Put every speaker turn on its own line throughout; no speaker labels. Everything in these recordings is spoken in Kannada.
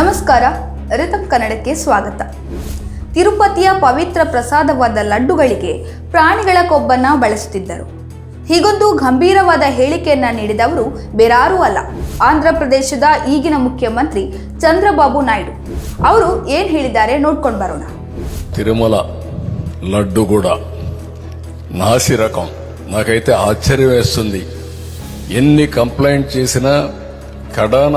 ನಮಸ್ಕಾರ ರಿತಮ್ ಕನ್ನಡಕ್ಕೆ ಸ್ವಾಗತ ತಿರುಪತಿಯ ಪವಿತ್ರ ಪ್ರಸಾದವಾದ ಲಡ್ಡುಗಳಿಗೆ ಪ್ರಾಣಿಗಳ ಕೊಬ್ಬನ್ನ ಬಳಸುತ್ತಿದ್ದರು ಹೀಗೊಂದು ಗಂಭೀರವಾದ ಹೇಳಿಕೆಯನ್ನ ನೀಡಿದವರು ಬೇರಾರೂ ಅಲ್ಲ ಆಂಧ್ರ ಪ್ರದೇಶದ ಈಗಿನ ಮುಖ್ಯಮಂತ್ರಿ ಚಂದ್ರಬಾಬು ನಾಯ್ಡು ಅವರು ಏನ್ ಹೇಳಿದ್ದಾರೆ ನೋಡ್ಕೊಂಡು ಬರೋಣ
తిరుమల లడ్డు కూడా నాసి రకం నాకైతే ఆశ్చర్యం వేస్తుంది ఎన్ని కంప్లైంట్ చేసినా కడాన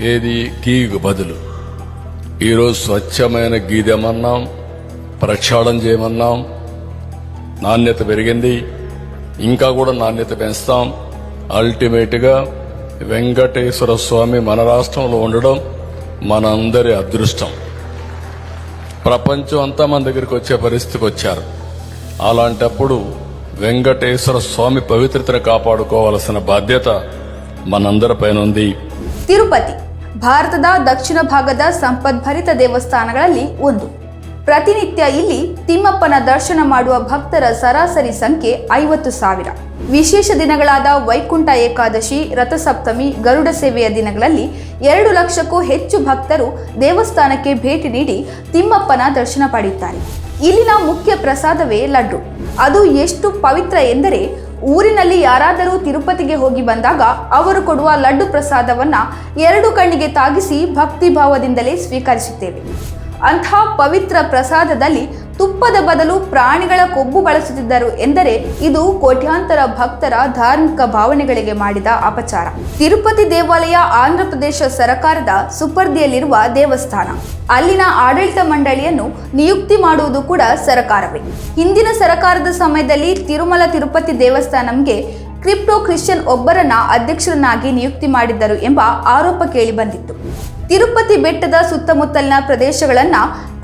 ఏది? గీకు బదులు. ఈరోజు స్వచ్ఛమైన గీదేమన్నాం ప్రక్షాళన చేయమన్నాం. నాణ్యత పెరిగింది. ఇంకా కూడా నాణ్యత పెంచుతాం. అల్టిమేట్గా వెంకటేశ్వర స్వామి మన రాష్ట్రంలో ఉండడం మనందరి అదృష్టం. ప్రపంచం అంతా మన దగ్గరికి వచ్చే పరిస్థితికి వచ్చారు. అలాంటప్పుడు వెంకటేశ్వర స్వామి పవిత్రతను కాపాడుకోవాల్సిన బాధ్యత మనందరిపైన ఉంది.
తిరుపతి. ಭಾರತದ ದಕ್ಷಿಣ ಭಾಗದ ಸಂಪದ್ಭರಿತ ದೇವಸ್ಥಾನಗಳಲ್ಲಿ ಒಂದು. ಪ್ರತಿನಿತ್ಯ ಇಲ್ಲಿ ತಿಮ್ಮಪ್ಪನ ದರ್ಶನ ಮಾಡುವ ಭಕ್ತರ ಸರಾಸರಿ ಸಂಖ್ಯೆ ಐವತ್ತು ಸಾವಿರ. ವಿಶೇಷ ದಿನಗಳಾದ ವೈಕುಂಠ ಏಕಾದಶಿ, ರಥಸಪ್ತಮಿ, ಗರುಡ ಸೇವೆಯ ದಿನಗಳಲ್ಲಿ ಎರಡು ಲಕ್ಷಕ್ಕೂ ಹೆಚ್ಚು ಭಕ್ತರು ದೇವಸ್ಥಾನಕ್ಕೆ ಭೇಟಿ ನೀಡಿ ತಿಮ್ಮಪ್ಪನ ದರ್ಶನ ಪಡೆಯುತ್ತಾರೆ. ಇಲ್ಲಿನ ಮುಖ್ಯ ಪ್ರಸಾದವೇ ಲಡ್ಡು. ಅದು ಎಷ್ಟು ಪವಿತ್ರ ಎಂದರೆ ಊರಿನಲ್ಲಿ ಯಾರಾದರೂ ತಿರುಪತಿಗೆ ಹೋಗಿ ಬಂದಾಗ ಅವರು ಕೊಡುವ ಲಡ್ಡು ಪ್ರಸಾದವನ್ನ ಎರಡು ಕಣ್ಣಿಗೆ ತಾಗಿಸಿ ಭಕ್ತಿ ಭಾವದಿಂದಲೇ ಸ್ವೀಕರಿಸುತ್ತೇವೆ. ಅಂಥ ಪವಿತ್ರ ಪ್ರಸಾದದಲ್ಲಿ ತುಪ್ಪದ ಬದಲು ಪ್ರಾಣಿಗಳ ಕೊಬ್ಬು ಬಳಸುತ್ತಿದ್ದರು ಎಂದರೆ ಇದು ಕೋಟ್ಯಾಂತರ ಭಕ್ತರ ಧಾರ್ಮಿಕ ಭಾವನೆಗಳಿಗೆ ಮಾಡಿದ ಅಪಚಾರ. ತಿರುಪತಿ ದೇವಾಲಯ ಆಂಧ್ರಪ್ರದೇಶ ಸರ್ಕಾರದ ಸುಪರ್ದಿಯಲ್ಲಿರುವ ದೇವಸ್ಥಾನ. ಅಲ್ಲಿನ ಆಡಳಿತ ಮಂಡಳಿಯನ್ನು ನಿಯುಕ್ತಿ ಮಾಡುವುದು ಕೂಡ ಸರಕಾರವೇ. ಹಿಂದಿನ ಸರಕಾರದ ಸಮಯದಲ್ಲಿ ತಿರುಮಲ ತಿರುಪತಿ ದೇವಸ್ಥಾನಂಗೆ ಕ್ರಿಪ್ಟೋ ಕ್ರಿಶ್ಚಿಯನ್ ಒಬ್ಬರನ್ನ ಅಧ್ಯಕ್ಷರನ್ನಾಗಿ ನಿಯುಕ್ತಿ ಮಾಡಿದ್ದರು ಎಂಬ ಆರೋಪ ಕೇಳಿಬಂದಿತ್ತು. ತಿರುಪತಿ ಬೆಟ್ಟದ ಸುತ್ತಮುತ್ತಲಿನ ಪ್ರದೇಶಗಳನ್ನ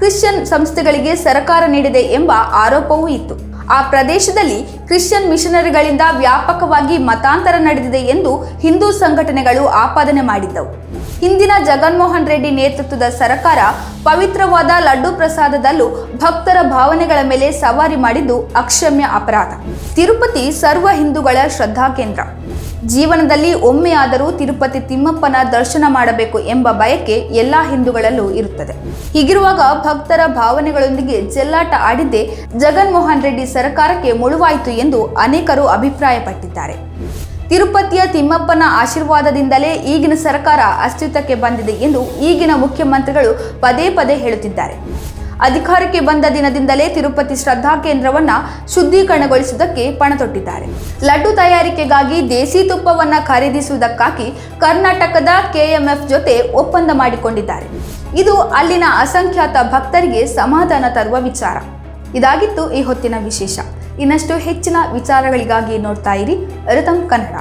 ಕ್ರಿಶ್ಚಿಯನ್ ಸಂಸ್ಥೆಗಳಿಗೆ ಸರಕಾರ ನೀಡಿದೆ ಎಂಬ ಆರೋಪವೂ ಇತ್ತು. ಆ ಪ್ರದೇಶದಲ್ಲಿ ಕ್ರಿಶ್ಚಿಯನ್ ಮಿಷನರಿಗಳಿಂದ ವ್ಯಾಪಕವಾಗಿ ಮತಾಂತರ ನಡೆದಿದೆ ಎಂದು ಹಿಂದೂ ಸಂಘಟನೆಗಳು ಆಪಾದನೆ ಮಾಡಿದ್ದವು. ಹಿಂದಿನ ಜಗನ್ಮೋಹನ್ ರೆಡ್ಡಿ ನೇತೃತ್ವದ ಸರ್ಕಾರ ಪವಿತ್ರವಾದ ಲಡ್ಡು ಪ್ರಸಾದದಲ್ಲೂ ಭಕ್ತರ ಭಾವನೆಗಳ ಮೇಲೆ ಸವಾರಿ ಮಾಡಿದ್ದು ಅಕ್ಷಮ್ಯ ಅಪರಾಧ. ತಿರುಪತಿ ಸರ್ವ ಹಿಂದೂಗಳ ಶ್ರದ್ಧಾ ಕೇಂದ್ರ. ಜೀವನದಲ್ಲಿ ಒಮ್ಮೆಯಾದರೂ ತಿರುಪತಿ ತಿಮ್ಮಪ್ಪನ ದರ್ಶನ ಮಾಡಬೇಕು ಎಂಬ ಬಯಕೆ ಎಲ್ಲಾ ಹಿಂದೂಗಳಲ್ಲೂ ಇರುತ್ತದೆ. ಹೀಗಿರುವಾಗ ಭಕ್ತರ ಭಾವನೆಗಳೊಂದಿಗೆ ಚೆಲ್ಲಾಟ ಆಡಿದ್ದೇ ಜಗನ್ಮೋಹನ್ ರೆಡ್ಡಿ ಸರ್ಕಾರಕ್ಕೆ ಮುಳುವಾಯಿತು ಎಂದು ಅನೇಕರು ಅಭಿಪ್ರಾಯಪಟ್ಟಿದ್ದಾರೆ. ತಿರುಪತಿಯ ತಿಮ್ಮಪ್ಪನ ಆಶೀರ್ವಾದದಿಂದಲೇ ಈಗಿನ ಸರ್ಕಾರ ಅಸ್ತಿತ್ವಕ್ಕೆ ಬಂದಿದೆ ಎಂದು ಈಗಿನ ಮುಖ್ಯಮಂತ್ರಿಗಳು ಪದೇ ಪದೇ ಹೇಳುತ್ತಿದ್ದಾರೆ. ಅಧಿಕಾರಕ್ಕೆ ಬಂದ ದಿನದಿಂದಲೇ ತಿರುಪತಿ ಶ್ರದ್ಧಾ ಕೇಂದ್ರವನ್ನ ಶುದ್ಧೀಕರಣಗೊಳಿಸುವುದಕ್ಕೆ ಪಣತೊಟ್ಟಿದ್ದಾರೆ. ಲಡ್ಡು ತಯಾರಿಕೆಗಾಗಿ ದೇಸಿ ತುಪ್ಪವನ್ನ ಖರೀದಿಸುವುದಕ್ಕಾಗಿ ಕರ್ನಾಟಕದ ಕೆಎಂಎಫ್ ಜೊತೆ ಒಪ್ಪಂದ ಮಾಡಿಕೊಂಡಿದ್ದಾರೆ. ಇದು ಅಲ್ಲಿನ ಅಸಂಖ್ಯಾತ ಭಕ್ತರಿಗೆ ಸಮಾಧಾನ ತರುವ ವಿಚಾರ. ಇದಾಗಿತ್ತು ಈ ಹೊತ್ತಿನ ವಿಶೇಷ. ಇನ್ನಷ್ಟು ಹೆಚ್ಚಿನ ವಿಚಾರಗಳಿಗಾಗಿ ನೋಡ್ತಾ ಇರಿ ರಿತಮ್ ಕನ್ನಡ.